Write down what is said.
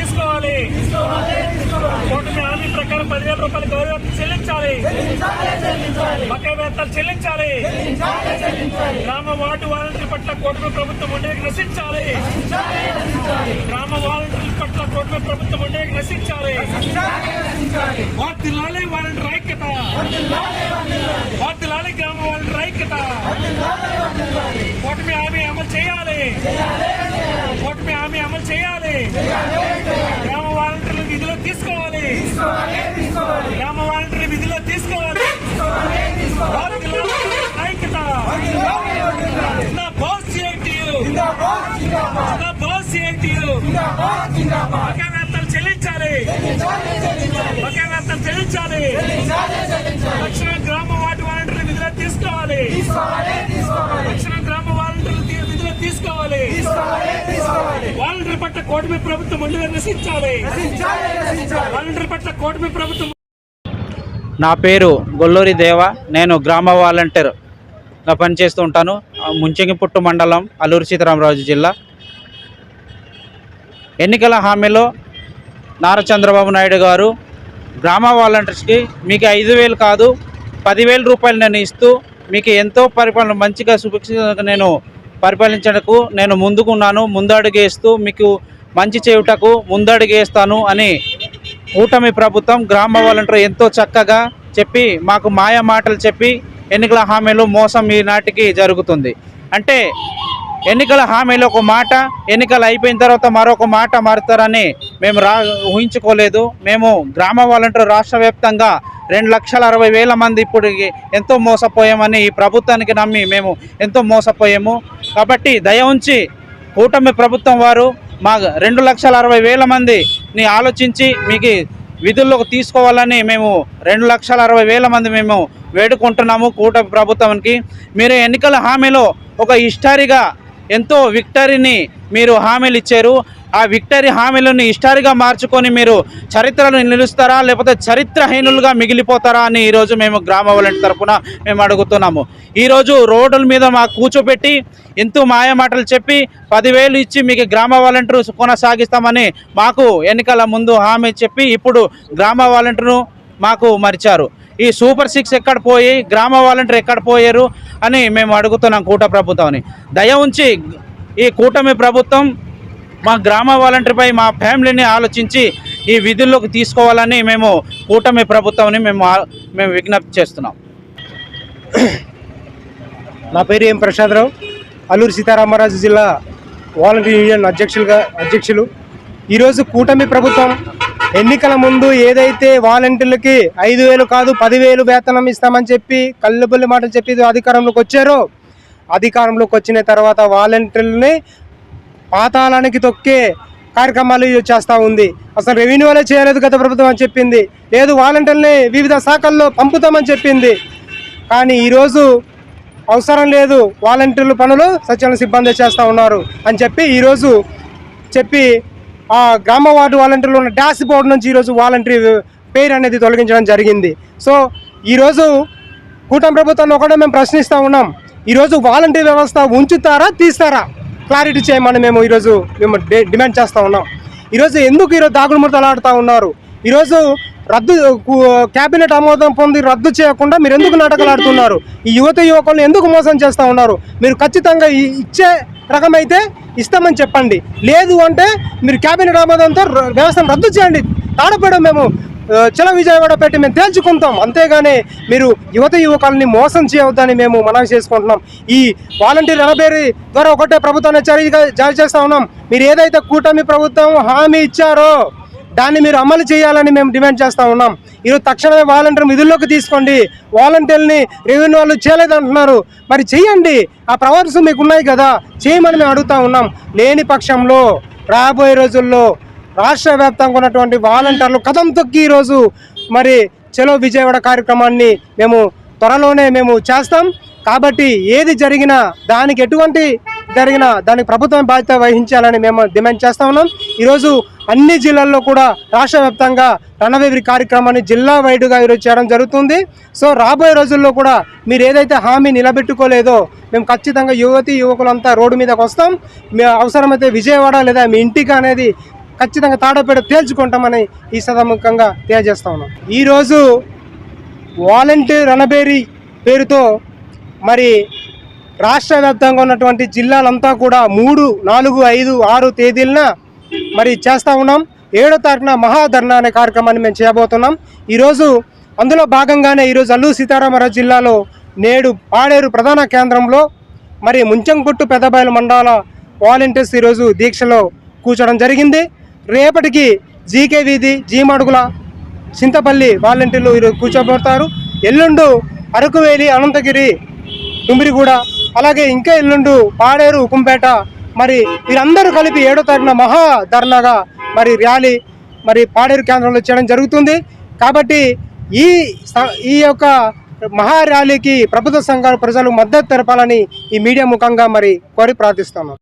తీసుకోవాలి. కూటమి హామీ ప్రకారం పదివేల రూపాయలు గౌరవ చెల్లించాలి. బకాయి చెల్లించాలి. గ్రామ వార్డు వాలంటీర్ పట్ల కోటమి ప్రభుత్వం ఉండేకి నశించాలి. గ్రామ వాలంటీర్ పట్ల కోటమి ప్రభుత్వం ఉండేకి నశించాలి. వార్తిలాలే వాలంటీర్ ఐక్యత. వార్తిలాలే గ్రామ వాలంటీర్ ఐక్యత. కూటమి హామీ అమలు చేయాలి. గ్రామ వాలంటీర్ విధిలో తీసుకోవాలి. వార్తిల్లాలి ఐక్యత. వాలంటీర్ పట్ల కూటమి ప్రభుత్వం ముందుగా నశించాలి. వాలంటీర్ పట్ల కూటమి ప్రభుత్వం నా పేరు గొల్లూరి దేవ. నేను గ్రామ వాలంటీర్గా పనిచేస్తూ ఉంటాను. ముంచెంగిపుట్టు మండలం అల్లూరు సీతారామరాజు జిల్లా. ఎన్నికల హామీలో నారా చంద్రబాబు నాయుడు గారు గ్రామ వాలంటీర్స్కి మీకు ఐదు వేలు కాదు పదివేల రూపాయలు నేను ఇస్తూ మీకు ఎంతో పరిపాలన మంచిగా సుభిక్షంగా నేను పరిపాలించడకు నేను ముందుకున్నాను ముందడుగేస్తూ మీకు మంచి చేయుటకు ముందడుగేస్తాను అని కూటమి ప్రభుత్వం గ్రామ వాలంటీర్ ఎంతో చక్కగా చెప్పి మాకు మాయ మాటలు చెప్పి ఎన్నికల హామీలు మోసం ఈనాటికి జరుగుతుంది. అంటే ఎన్నికల హామీలు ఒక మాట ఎన్నికలు అయిపోయిన తర్వాత మరొక మాట మారుతారని మేము రా ఊహించుకోలేదు. మేము గ్రామ వాలంటీర్ రాష్ట్ర వ్యాప్తంగా రెండు లక్షల అరవై వేల మంది ఇప్పుడు ఎంతో మోసపోయామని ఈ ప్రభుత్వానికి నమ్మి మేము ఎంతో మోసపోయాము. కాబట్టి దయ ఉంచి కూటమి ప్రభుత్వం వారు మా రెండు లక్షల అరవై వేల మందిని ఆలోచించి మీకు విధుల్లోకి తీసుకోవాలని మేము రెండు లక్షల అరవై వేల మంది మేము వేడుకుంటున్నాము కూటమి ప్రభుత్వానికి. మీరు ఎన్నికల హామీలో ఒక హిస్టరీగా ఎంతో విక్టరీని మీరు హామీలు ఇచ్చారు. ఆ విక్టరీ హామీలను హిస్టరీగా మార్చుకొని మీరు చరిత్రను నిలుస్తారా లేకపోతే చరిత్రహీనులుగా మిగిలిపోతారా అని ఈరోజు మేము గ్రామ వాలంటీ తరఫున మేము అడుగుతున్నాము. ఈరోజు రోడ్ల మీద మాకు కూర్చోబెట్టి ఎంతో మాయ మాటలు చెప్పి పదివేలు ఇచ్చి మీకు గ్రామ వాలంటీర్ కొనసాగిస్తామని మాకు ఎన్నికల ముందు హామీ చెప్పి ఇప్పుడు గ్రామ వాలంటీర్ను మాకు మరిచారు. ఈ సూపర్ సిక్స్ ఎక్కడ పోయి గ్రామ వాలంటీర్ ఎక్కడ పోయారు అని మేము అడుగుతున్నాం కూట ప్రభుత్వాన్ని. దయ ఉంచి ఈ కూటమి ప్రభుత్వం మా గ్రామ వాలంటీర్పై మా ఫ్యామిలీని ఆలోచించి ఈ విధుల్లోకి తీసుకోవాలని మేము కూటమి ప్రభుత్వాన్ని మేము మేము విజ్ఞప్తి చేస్తున్నాం. నా పేరు ఏం ప్రసాదరావు. అల్లూరు సీతారామరాజు జిల్లా వాలంటీర్ యూనియన్ అధ్యక్షులుగా అధ్యక్షులు. ఈరోజు కూటమి ప్రభుత్వం ఎన్నికల ముందు ఏదైతే వాలంటీర్లకి ఐదు వేలు కాదు పదివేలు వేతనం ఇస్తామని చెప్పి కళ్ళబుల్లి మాటలు చెప్పి అధికారంలోకి వచ్చారో అధికారంలోకి వచ్చిన తర్వాత వాలంటీర్లని పాతాళానికి తొక్కే కార్యక్రమాలు చేస్తూ ఉంది. అసలు రెవెన్యూ చేయలేదు గత ప్రభుత్వం అని చెప్పింది. లేదు వాలంటీర్ని వివిధ శాఖల్లో పంపుతామని చెప్పింది. కానీ ఈరోజు అవసరం లేదు వాలంటీర్ల పనులు సచివాలయ సిబ్బంది చేస్తూ ఉన్నారు అని చెప్పి ఈరోజు చెప్పి ఆ గ్రామ వార్డు వాలంటీర్లు ఉన్న డాష్ బోర్డు నుంచి ఈరోజు వాలంటీర్ పేరు అనేది తొలగించడం జరిగింది. సో ఈరోజు కూటమి ప్రభుత్వాన్ని ఒకటే మేము ప్రశ్నిస్తూ ఉన్నాం. ఈరోజు వాలంటీర్ వ్యవస్థ ఉంచుతారా తీస్తారా? క్లారిటీ చేయమని మేము ఈరోజు మేము డి- డిమాండ్ చేస్తూ ఉన్నాం. ఈరోజు ఎందుకు ఈరోజు దాగుడు ముడతలు ఆడుతూ ఉన్నారు? ఈరోజు రద్దు క్యాబినెట్ కేబినెట్ ఆమోదం పొంది రద్దు చేయకుండా మీరు ఎందుకు నాటకాలు ఆడుతున్నారు? ఈ యువత యువకులను ఎందుకు మోసం చేస్తూ ఉన్నారు? మీరు ఖచ్చితంగా ఇచ్చే రకమైతే ఇస్తామని చెప్పండి. లేదు అంటే మీరు కేబినెట్ ఆమోదంతో వ్యవస్థను రద్దు చేయండి. తాడపడం మేము చిల విజయవాడ పెట్టి మేము తేల్చుకుంటాం. అంతేగాని మీరు యువత యువకులని మోసం చేయవద్దని మేము మనవి చేసుకుంటున్నాం. ఈ వాలంటీర్ ఎనభై ద్వారా ఒకటే ప్రభుత్వాన్ని జారీ జారీ చేస్తా ఉన్నాం. మీరు ఏదైతే కూటమి ప్రభుత్వం హామీ ఇచ్చారో దాన్ని మీరు అమలు చేయాలని మేము డిమాండ్ చేస్తూ ఉన్నాం. ఈరోజు తక్షణమే వాలంటీర్ విధుల్లోకి తీసుకోండి. వాలంటీర్ని రెవెన్యూ వాళ్ళు చేయలేదంటున్నారు. మరి చేయండి. ఆ ప్రవర్స్ మీకు ఉన్నాయి కదా. చేయమని మేము అడుగుతా ఉన్నాం. లేని పక్షంలో రాబోయే రోజుల్లో రాష్ట్ర వ్యాప్తంగా ఉన్నటువంటి వాలంటీర్లు కథం తొక్కి ఈరోజు మరి చలో విజయవాడ కార్యక్రమాన్ని మేము త్వరలోనే మేము చేస్తాం. కాబట్టి ఏది జరిగినా దానికి ఎటువంటి జరిగినా దానికి ప్రభుత్వం బాధ్యత వహించాలని మేము డిమాండ్ చేస్తా ఉన్నాం. ఈరోజు అన్ని జిల్లాల్లో కూడా రాష్ట్ర వ్యాప్తంగా రణవేవిరి కార్యక్రమాన్ని జిల్లా వైడ్గా ఈరోజు చేయడం జరుగుతుంది. సో రాబోయే రోజుల్లో కూడా మీరు ఏదైతే హామీ నిలబెట్టుకోలేదో మేము ఖచ్చితంగా యువతి యువకులంతా రోడ్డు మీదకి వస్తాం. మేము అవసరమైతే విజయవాడ లేదా మీ ఇంటికి అనేది ఖచ్చితంగా తాడోపేడ తేల్చుకుంటామని ఈ సదాముఖంగా తెలియజేస్తా ఉన్నాం. ఈరోజు వాలంటీర్ రణబేరి పేరుతో మరి రాష్ట్ర వ్యాప్తంగా ఉన్నటువంటి జిల్లాలంతా కూడా మూడు నాలుగు ఐదు ఆరు తేదీలన మరి చేస్తూ ఉన్నాం. ఏడో తారీఖున మహాధర్నా అనే కార్యక్రమాన్ని మేము చేయబోతున్నాం. ఈరోజు అందులో భాగంగానే ఈరోజు అల్లూరు సీతారామరాజు జిల్లాలో నేడు పాడేరు ప్రధాన కేంద్రంలో మరి ముంచంగుట్టు పెద్దబయలు మండల వాలంటీర్స్ ఈరోజు దీక్షలో కూర్చోవడం జరిగింది. రేపటికి జీకే వీధి జీమడుగుల చింతపల్లి వాలంటీర్లు ఈరోజు కూర్చోబడతారు. ఎల్లుండు అరకువేలి అనంతగిరి డుమిరిగూడ అలాగే ఇంకా ఎల్లుండు పాడేరు ఉకుంపేట మరి వీరందరూ కలిపి ఏడో తారీఖున మహా ధర్నాగా మరి ర్యాలీ మరి పాడేరు కేంద్రంలో చేయడం జరుగుతుంది. కాబట్టి ఈ ఈ యొక్క మహా ర్యాలీకి ప్రభుత్వ సంఘాలు ప్రజలు మద్దతు తెలపాలని ఈ మీడియా ముఖంగా మరి కోరి ప్రార్థిస్తున్నాం.